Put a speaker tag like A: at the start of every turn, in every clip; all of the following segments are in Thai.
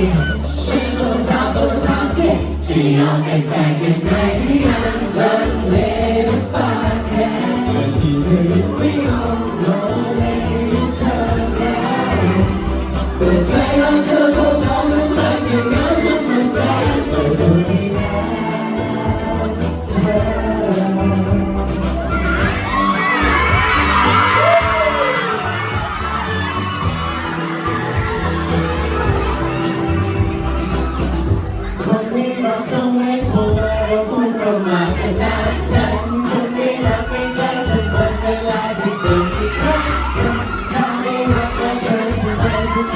A: She on the back is crazy, I love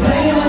A: Say